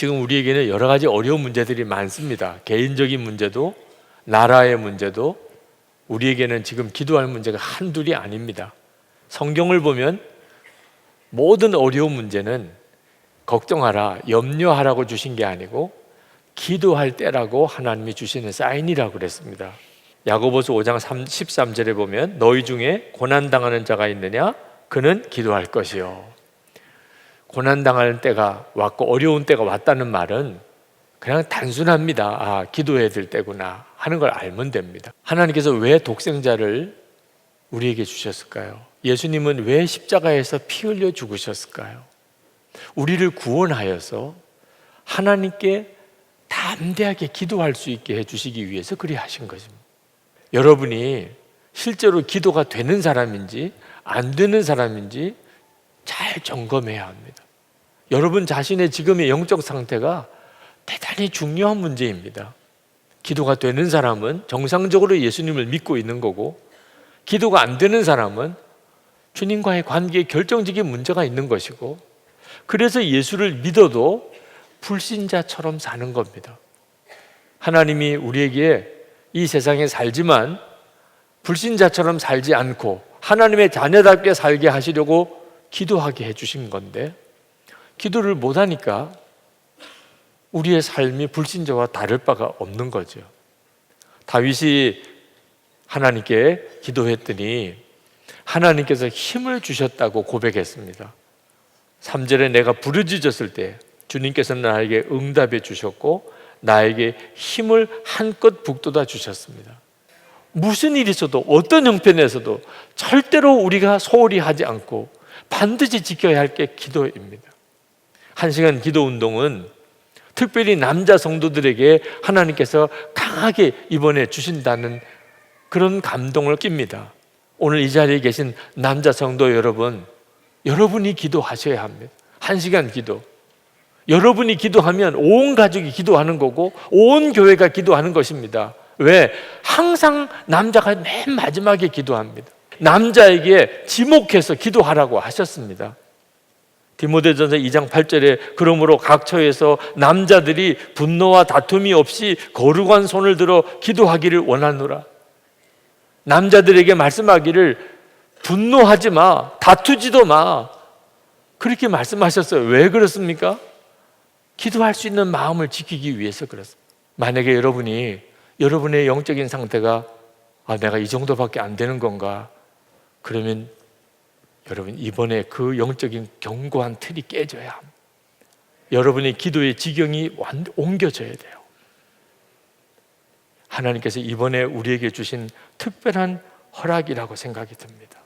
지금 우리에게는 여러 가지 어려운 문제들이 많습니다. 개인적인 문제도, 나라의 문제도, 우리에게는 지금 기도할 문제가 한둘이 아닙니다. 성경을 보면 모든 어려운 문제는 걱정하라, 염려하라고 주신 게 아니고 기도할 때라고 하나님이 주시는 사인이라고 그랬습니다. 야고보서 5장 13절에 보면 너희 중에 고난 당하는 자가 있느냐 그는 기도할 것이요. 고난 당하는 때가 왔고 어려운 때가 왔다는 말은 그냥 단순합니다. 아, 기도해야 될 때구나 하는 걸 알면 됩니다. 하나님께서 왜 독생자를 우리에게 주셨을까요? 예수님은 왜 십자가에서 피 흘려 죽으셨을까요? 우리를 구원하여서 하나님께 담대하게 기도할 수 있게 해 주시기 위해서 그리 하신 것입니다. 여러분이 실제로 기도가 되는 사람인지 안 되는 사람인지 잘 점검해야 합니다. 여러분 자신의 지금의 영적 상태가 대단히 중요한 문제입니다. 기도가 되는 사람은 정상적으로 예수님을 믿고 있는 거고, 기도가 안 되는 사람은 주님과의 관계에 결정적인 문제가 있는 것이고, 그래서 예수를 믿어도 불신자처럼 사는 겁니다. 하나님이 우리에게 이 세상에 살지만 불신자처럼 살지 않고 하나님의 자녀답게 살게 하시려고 기도하게 해주신 건데 기도를 못하니까 우리의 삶이 불신자와 다를 바가 없는 거죠. 다윗이 하나님께 기도했더니 하나님께서 힘을 주셨다고 고백했습니다. 3절에 내가 부르짖었을 때 주님께서는 나에게 응답해 주셨고 나에게 힘을 한껏 북돋아 주셨습니다. 무슨 일이 있어도 어떤 형편에서도 절대로 우리가 소홀히 하지 않고 반드시 지켜야 할 게 기도입니다. 한 시간 기도 운동은 특별히 남자 성도들에게 하나님께서 강하게 이번에 주신다는 그런 감동을 낍니다. 오늘 이 자리에 계신 남자 성도 여러분, 여러분이 기도하셔야 합니다. 한 시간 기도. 여러분이 기도하면 온 가족이 기도하는 거고 온 교회가 기도하는 것입니다. 왜? 항상 남자가 맨 마지막에 기도합니다. 남자에게 지목해서 기도하라고 하셨습니다. 디모데전서 2장 8절에 그러므로 각 처에서 남자들이 분노와 다툼이 없이 거룩한 손을 들어 기도하기를 원하노라. 남자들에게 말씀하기를 분노하지 마, 다투지도 마. 그렇게 말씀하셨어요. 왜 그렇습니까? 기도할 수 있는 마음을 지키기 위해서 그렇습니다. 만약에 여러분이 여러분의 영적인 상태가 아, 내가 이 정도밖에 안 되는 건가? 그러면 여러분 이번에 그 영적인 견고한 틀이 깨져야. 여러분의 기도의 지경이 완, 옮겨져야 돼요. 하나님께서 이번에 우리에게 주신 특별한 허락이라고 생각이 듭니다.